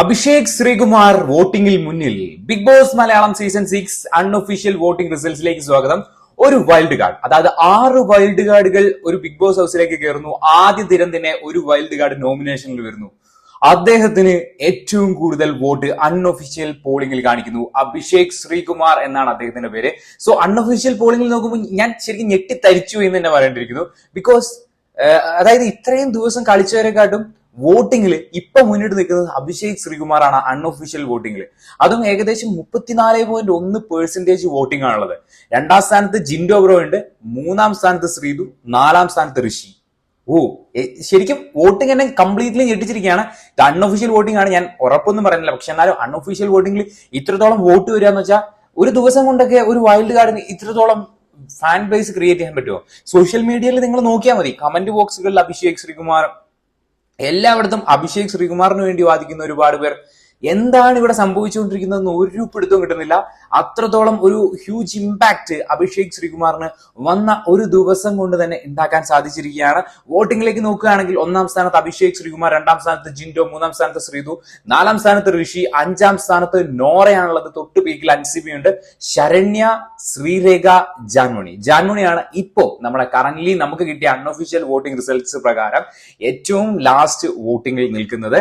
അഭിഷേക് ശ്രീകുമാർ വോട്ടിംഗിൽ മുന്നിൽ Big Boss Malayalam season six unofficial voting റിസൾട്ട്സിലേക്ക് സ്വാഗതം. ഒരു വൈൽഡ് കാർഡ് അതായത് ആറ് വൈൽഡ് കാർഡുകൾ ഒരു ബിഗ് ബോസ് ഹൗസിലേക്ക് കയറുന്നു. ആദ്യ ദിനം തന്നെ ഒരു വൈൽഡ് കാർഡ് നോമിനേഷനിൽ വരുന്നു. അദ്ദേഹത്തിന് ഏറ്റവും കൂടുതൽ വോട്ട് അൺഒഫീഷ്യൽ പോളിംഗിൽ കാണിക്കുന്നു അഭിഷേക് ശ്രീകുമാർ എന്നാണ് അദ്ദേഹത്തിന്റെ പേര്. സോ അൺഒഫീഷ്യൽ പോളിംഗിൽ നോക്കുമ്പോൾ ഞാൻ ശരിക്കും ഞെട്ടിത്തരിച്ചു എന്ന് തന്നെ പറയേണ്ടിയിരിക്കുന്നു. ബിക്കോസ് അതായത് ഇത്രയും ദിവസം കളിച്ചവരെക്കാട്ടും വോട്ടിംഗിൽ ഇപ്പൊ മുന്നിട്ട് നിൽക്കുന്നത് അഭിഷേക് ശ്രീകുമാറാണ് അൺഒഫീഷ്യൽ വോട്ടിംഗിൽ അതും ഏകദേശം മുപ്പത്തിനാല് പോയിന്റ് ഒന്ന് പെർസെന്റേജ് വോട്ടിംഗ് ആണുള്ളത്. രണ്ടാം സ്ഥാനത്ത് ജിൻഡോ ബ്രോ ഉണ്ട് മൂന്നാം സ്ഥാനത്ത് ശ്രീതു നാലാം സ്ഥാനത്ത് ഋഷി. ഓ ശരിക്കും വോട്ടിംഗ് എന്നെ കംപ്ലീറ്റ്ലി ഞെട്ടിച്ചിരിക്കുകയാണ്. അൺഒഫീഷ്യൽ വോട്ടിംഗ് ആണ് ഞാൻ ഉറപ്പൊന്നും പറയുന്നില്ല. പക്ഷെ എന്നാലും അൺഒഫീഷ്യൽ വോട്ടിംഗിൽ ഇത്രത്തോളം വോട്ട് വരിക എന്ന് വെച്ചാൽ ഒരു ദിവസം കൊണ്ടൊക്കെ ഒരു വൈൽഡ് കാർഡിന് ഇത്രത്തോളം ഫാൻ ബേസ് ക്രിയേറ്റ് ചെയ്യാൻ പറ്റുമോ? സോഷ്യൽ മീഡിയയിൽ നിങ്ങൾ നോക്കിയാൽ മതി. കമന്റ് ബോക്സുകളിൽ അഭിഷേക് ശ്രീകുമാർ എല്ലായിടത്തും അഭിഷേക് ശ്രീകുമാറിന് വേണ്ടി വാദിക്കുന്ന ഒരുപാട് പേർ എന്താണ് ഇവിടെ സംഭവിച്ചുകൊണ്ടിരിക്കുന്നതെന്ന് ഒരു പിടുത്തവും കിട്ടുന്നില്ല. അത്രത്തോളം ഒരു ഹ്യൂജ് ഇമ്പാക്ട് അഭിഷേക് ശ്രീകുമാറിന് വന്ന ഒരു ദിവസം കൊണ്ട് തന്നെ ഉണ്ടാക്കാൻ സാധിച്ചിരിക്കുകയാണ്. വോട്ടിംഗിലേക്ക് നോക്കുകയാണെങ്കിൽ ഒന്നാം സ്ഥാനത്ത് അഭിഷേക് ശ്രീകുമാർ രണ്ടാം സ്ഥാനത്ത് ജിൻഡോ മൂന്നാം സ്ഥാനത്ത് ശ്രീതു നാലാം സ്ഥാനത്ത് ഋഷി അഞ്ചാം സ്ഥാനത്ത് നോറയാണുള്ളത്. തൊട്ട് പീക്കിൽ അൻസിബിയുണ്ട് ശരണ്യ ശ്രീരേഖ ജാൻമണി. ജാൻമണിയാണ് ഇപ്പോ നമ്മുടെ കറന്റ് നമുക്ക് കിട്ടിയ അൺഒഫീഷ്യൽ വോട്ടിംഗ് റിസൾട്ട്സ് പ്രകാരം ഏറ്റവും ലാസ്റ്റ് വോട്ടിംഗിൽ നിൽക്കുന്നത്.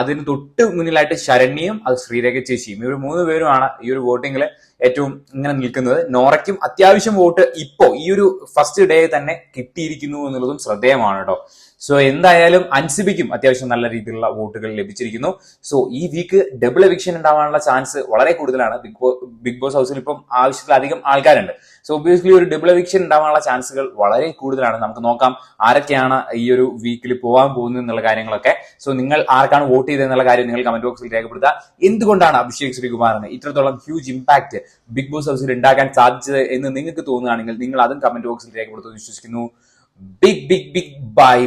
അതിന് തൊട്ട് മുന്നിലായിട്ട് ശരണ്യയും അത് ശ്രീരേഖ ചേച്ചിയും. ഇവർ മൂന്ന് പേരുമാണ് ഈ ഒരു വോട്ടിംഗിൽ ഏറ്റവും ഇങ്ങനെ നിൽക്കുന്നത്. നോറയ്ക്കും അത്യാവശ്യം വോട്ട് ഇപ്പോ ഈ ഒരു ഫസ്റ്റ് ഡേ തന്നെ കിട്ടിയിരിക്കുന്നു എന്നുള്ളതും ശ്രദ്ധേയമാണ് കേട്ടോ സോ എന്തായാലും അൻസിബിക്കും അത്യാവശ്യം നല്ല രീതിയിലുള്ള വോട്ടുകൾ ലഭിച്ചിരിക്കുന്നു. സോ ഈ വീക്ക് ഡബിൾ എവിക്ഷൻ ഉണ്ടാവാനുള്ള ചാൻസ് വളരെ കൂടുതലാണ്. ബിഗ് ബോ ബിഗ് ബോസ് ഹൗസിൽ ഇപ്പം ആവശ്യത്തിലധികം ആൾക്കാരുണ്ട്. സോ ഒബിയസ്ലി ഒരു ഡബിൾ എവിക്ഷൻ ഉണ്ടാവാനുള്ള ചാൻസുകൾ വളരെ കൂടുതലാണ്. നമുക്ക് നോക്കാം ആരൊക്കെയാണ് ഈ ഒരു വീക്കിൽ പോകാൻ പോകുന്നത് എന്നുള്ള കാര്യങ്ങളൊക്കെ. സോ നിങ്ങൾ ആർക്കാണ് വോട്ട് ചെയ്തതെന്നുള്ള കാര്യം നിങ്ങൾ കമന്റ് ബോക്സിൽ രേഖപ്പെടുത്തുക. എന്തുകൊണ്ടാണ് അഭിഷേക് ശ്രീകുമാറിന് ഇത്രത്തോളം ഹ്യൂജ് ഇമ്പാക്ട് ബിഗ് ബോസ് ഹൗസിൽ ഉണ്ടാക്കാൻ സാധിച്ചത് എന്ന് നിങ്ങൾക്ക് തോന്നുകയാണെങ്കിൽ നിങ്ങൾ അതും കമന്റ് ബോക്സിൽ രേഖപ്പെടുത്തുമെന്ന് വിശ്വസിക്കുന്നു. Big big big by